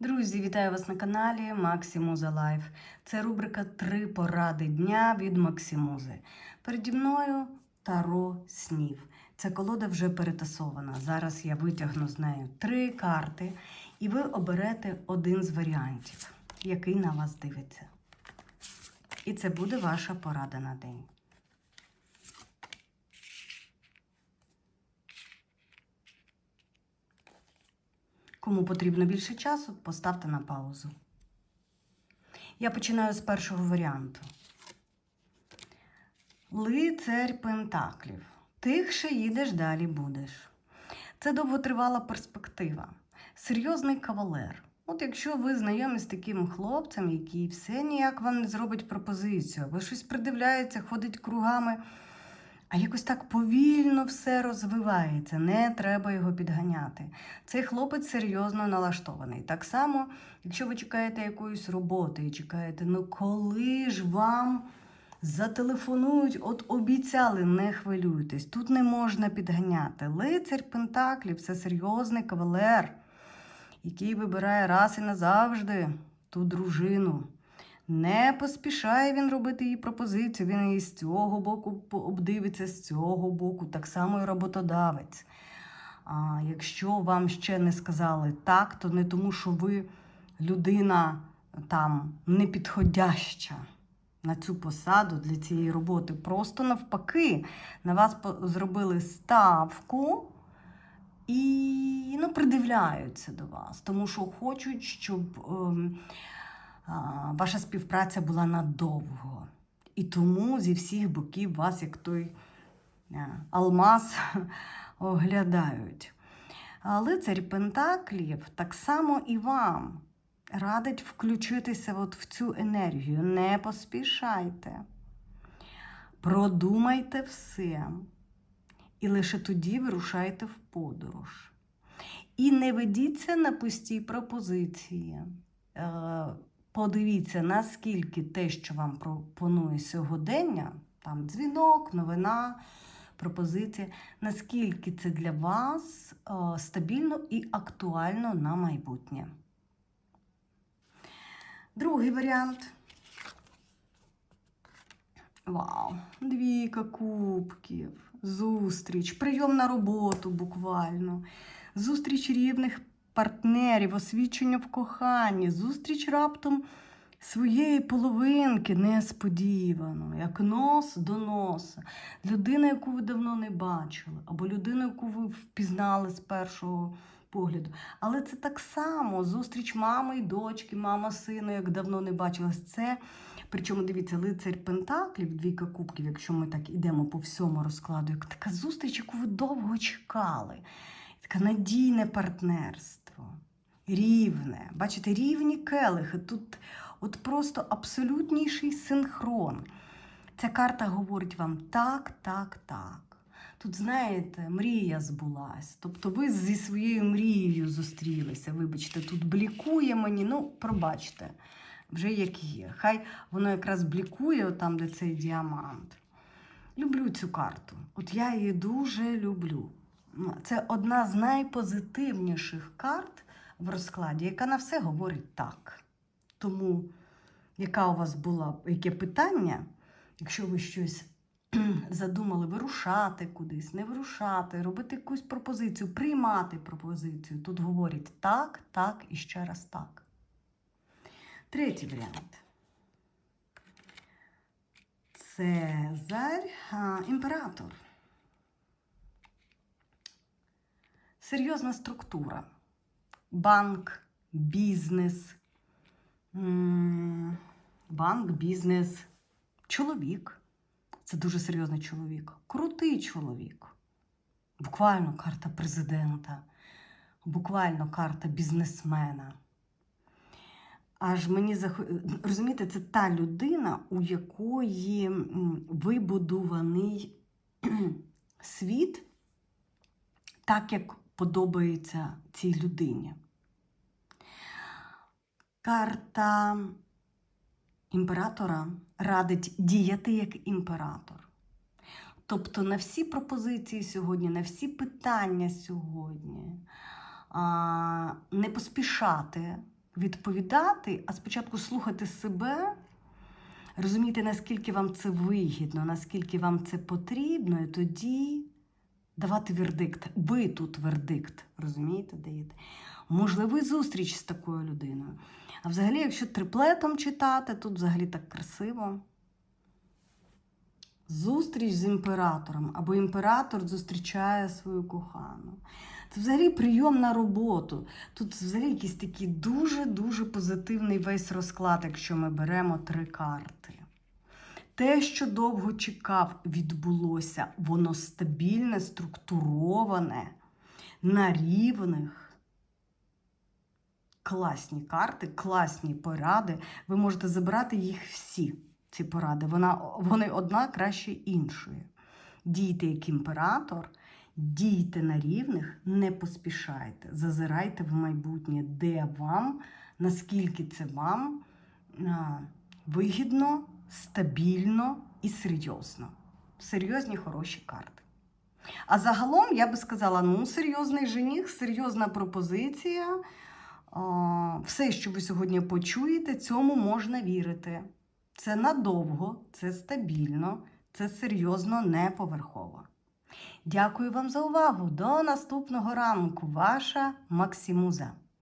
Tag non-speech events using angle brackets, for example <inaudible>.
Друзі, вітаю вас на каналі Максимуза Лайф. Це рубрика Три поради дня від Максимузи. Переді мною Таро снів. Ця колода вже перетасована. Зараз я витягну з нею три карти, і ви оберете один з варіантів, який на вас дивиться. І це буде ваша порада на день. Кому потрібно більше часу, поставте на паузу. Я починаю з першого варіанту. Лицарь Пентаклів. Тихше їдеш, далі будеш. Це довготривала перспектива. Серйозний кавалер. От якщо ви знайомі з таким хлопцем, який все ніяк вам не зробить пропозицію, або щось придивляється, ходить кругами, а якось так повільно все розвивається, не треба його підганяти. Цей хлопець серйозно налаштований. Так само, якщо ви чекаєте якоїсь роботи і чекаєте, ну коли ж вам зателефонують, от обіцяли, не хвилюйтесь. Тут не можна підганяти. Лицар Пентаклів це серйозний кавалер, який вибирає раз і назавжди ту дружину. Не поспішає він робити їй пропозицію. Він і з цього боку обдивиться, з цього боку, так само і роботодавець. А якщо вам ще не сказали так, то не тому, що ви людина там непідходяща на цю посаду для цієї роботи. Просто навпаки, на вас зробили ставку і ну, придивляються до вас, тому що хочуть, щоб. а, ваша співпраця була надовго. І тому зі всіх боків вас, як той е, алмаз, <laughs> оглядають. А Лицарь Пентаклів так само і вам радить включитися от в цю енергію. Не поспішайте. Продумайте все. І лише тоді вирушайте в подорож. І не ведіться на пусті пропозиції. Подивіться, наскільки те, що вам пропонує сьогодення, там дзвінок, новина, пропозиція, наскільки це для вас е, стабільно і актуально на майбутнє. Другий варіант. Вау! Двійка кубків, зустріч, прийом на роботу буквально, зустріч рівних партнерів, освічення в коханні, зустріч раптом своєї половинки несподівано, як нос до носа. Людина, яку ви давно не бачили, або людина, яку ви впізнали з першого погляду. Але це так само зустріч мами і дочки, мама сина, як давно не бачилась. Це, причому дивіться, лицар Пентаклів, двійка кубків, якщо ми так ідемо по всьому розкладу, як така зустріч, яку ви довго чекали. Таке надійне партнерство, рівне. Бачите, рівні келихи. Тут от просто абсолютніший синхрон. Ця карта говорить вам так, так, так. Тут, знаєте, мрія збулась. Тобто ви зі своєю мрією зустрілися. Вибачте, тут блікує мені, ну, пробачте, вже як є. Хай воно якраз блікує, там, де цей діамант. Люблю цю карту. От я її дуже люблю. Це одна з найпозитивніших карт в розкладі, яка на все говорить так. Тому, яка у вас була яке питання, якщо ви щось <clears throat> задумали вирушати кудись, не вирушати, робити якусь пропозицію, приймати пропозицію, тут говорить так, так і ще раз так. Третій варіант. Цезарь, а, імператор. Серйозна структура. Банк, бізнес. Банк, бізнес, чоловік. Це дуже серйозний чоловік. Крутий чоловік. Буквально карта президента, буквально карта бізнесмена. Аж мені зах... розумієте, це та людина, у якої вибудований <clears throat> світ так, як подобається цій людині. Карта імператора радить діяти як імператор. Тобто на всі пропозиції сьогодні, на всі питання сьогодні не поспішати відповідати, а спочатку слухати себе, розуміти, наскільки вам це вигідно, наскільки вам це потрібно, і тоді давати вердикт. Ви тут вердикт, розумієте, даєте. Можливий зустріч з такою людиною. А взагалі, якщо триплетом читати, тут взагалі так красиво. Зустріч з імператором або імператор зустрічає свою кохану. Це взагалі прийом на роботу. Тут взагалі якийсь такий дуже-дуже позитивний весь розклад, якщо ми беремо три карти. Те, що довго чекав, відбулося, воно стабільне, структуроване, на рівних. Класні карти, класні поради. Ви можете забрати їх всі, ці поради. Вона, вони одна краще іншої. Дійте як імператор, дійте на рівних, не поспішайте, зазирайте в майбутнє, де вам, наскільки це вам вигідно, стабільно і серйозно. Серйозні хороші карти. А загалом я би сказала: ну, серйозний жених, серйозна пропозиція. Все, що ви сьогодні почуєте, цьому можна вірити. Це надовго, це стабільно, це серйозно, не поверхово. Дякую вам за увагу. До наступного ранку. Ваша Максимуза.